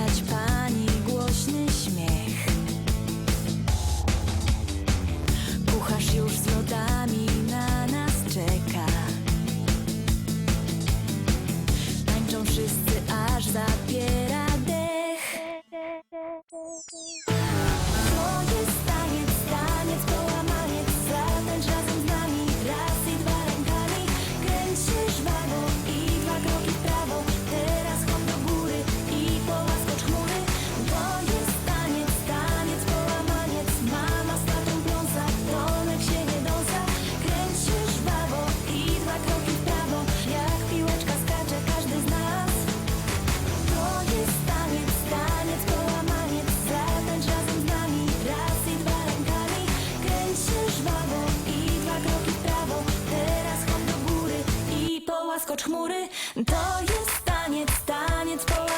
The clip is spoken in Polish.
słychać pani głośny śmiech. Kucharz już z lodami na nas czeka. Tańczą wszyscy aż zapiera dech. zaskocz chmury To jest taniec, taniec po